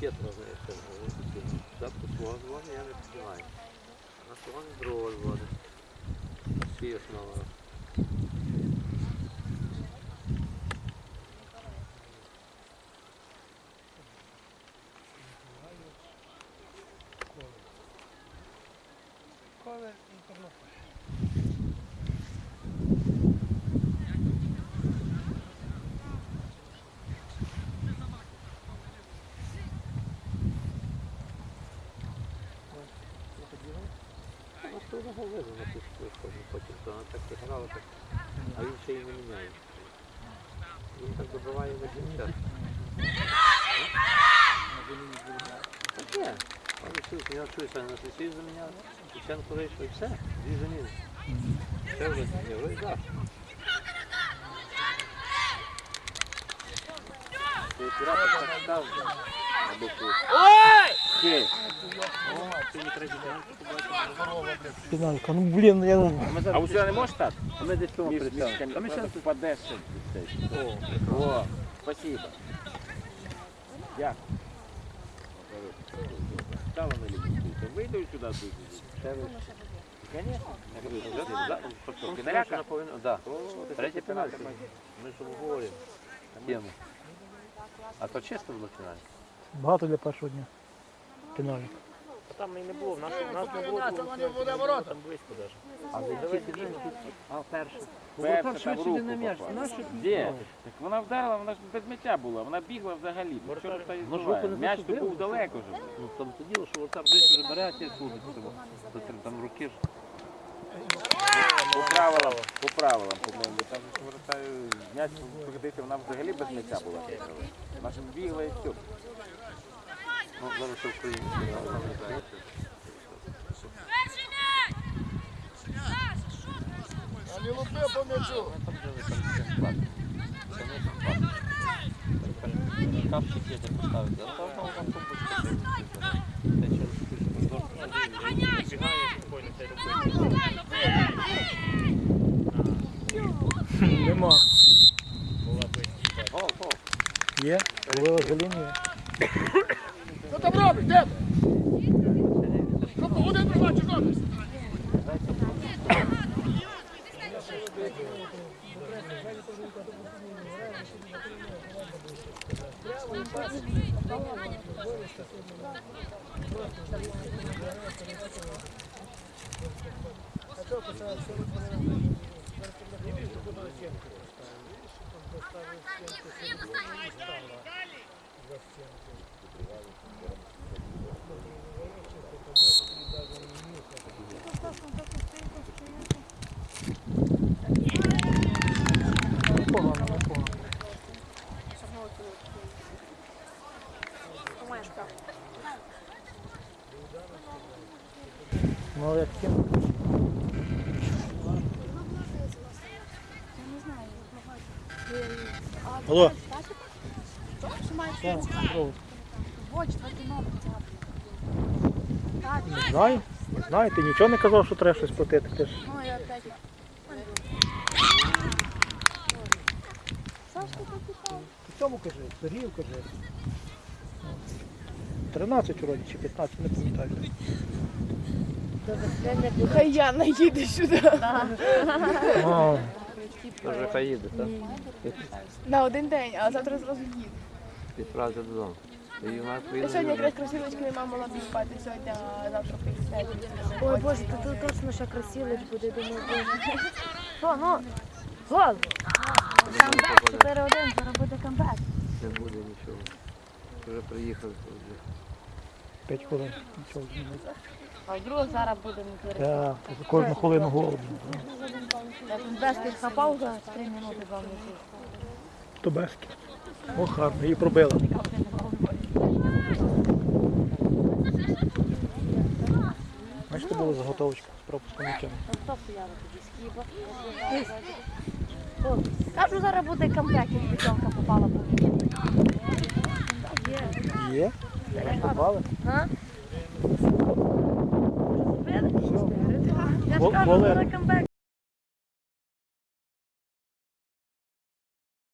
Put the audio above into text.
хитро, знаєте, запку свого дзвону я не піднімаю. На свого другого дзвону. Всі основи. Ковер і Тернопіль. Хто його видно на виходить, потім то вона так і так, а він ще її не міняє. Він так добиває на кінця. Так є. Але чують, я чуюся на сесію заміняв, Тиченко вийшов і все, дві заміни. Ще змінив, ось. Ти оператор так став на букву Х. О, ти не треба Піналька, ну блін, я А у сюди не можеш стати? А ми десь тому Між А ми ще впадеш. О, О, спасибо. Дякую. Стало на лінію. Вийду сюди, тут. ще. Конечно. Да. Третя пенальті. Ми ж обговорюємо тему. А то чисто було фіналі? багато для першого дня. Піналька. Там і не було, в нас, в нас не було, там близько навіть. А ви А перше. Перша там руку попала. Де? Так вона вдарила, вона ж без м'яча була, вона бігла взагалі. Ну, Воротар- та і Ну, ж руку не М'яч то був далеко вже. Ну там то діло, що отак десь вже бере, а ті служить цього. То Там руки ж. По правилам, по правилам, по-моєму, там ж вратаю, м'яч погодити, вона взагалі без м'яча була. Вона ж бігла і все. Ну, зараз в А не лупи по м'ячу. Капчик є де поставити. Там там там побудь. Те через Бігає спокійно, цей рукою. Нема. Була близько. Гол, гол. Є? Була за лінією. Що там робиш? Де ти? Що ти один приймати чи робиш? Непогано, непогано. Ну, як кину. Алло. Не знаю. Не знаю, ти нічого не казав, що треба щось платити. Ти ж в цьому кажи, Сергію кажи. 13 вроді чи 15, не пам'ятаю. Хай Яна їде сюди. Вже хай їде, так? На один день, а завтра зразу їде. Відправити додому. І Я сьогодні якраз красивочки мама мала б спати сьогодні, а завтра поїсти. Ой, Боже, то тут точно ще красивець буде, думаю, Боже. Що, ну? Гол! Камбек, 4-1, зараз буде камбек. Не буде нічого. Вже приїхали. то вже. 5 хвилин. Нічого не буде. А вдруг зараз буде не Так, кожну хвилину голодно. Я тут без тих хапав за 3 минути два минути. То безки. О, гарно, її пробила. Бачите, була заготовочка з пропуском нічим. Кажу, зараз буде камбек, як п'ятерка попала по. Є. Є? Попали? А? Я ж кажу, зараз камбек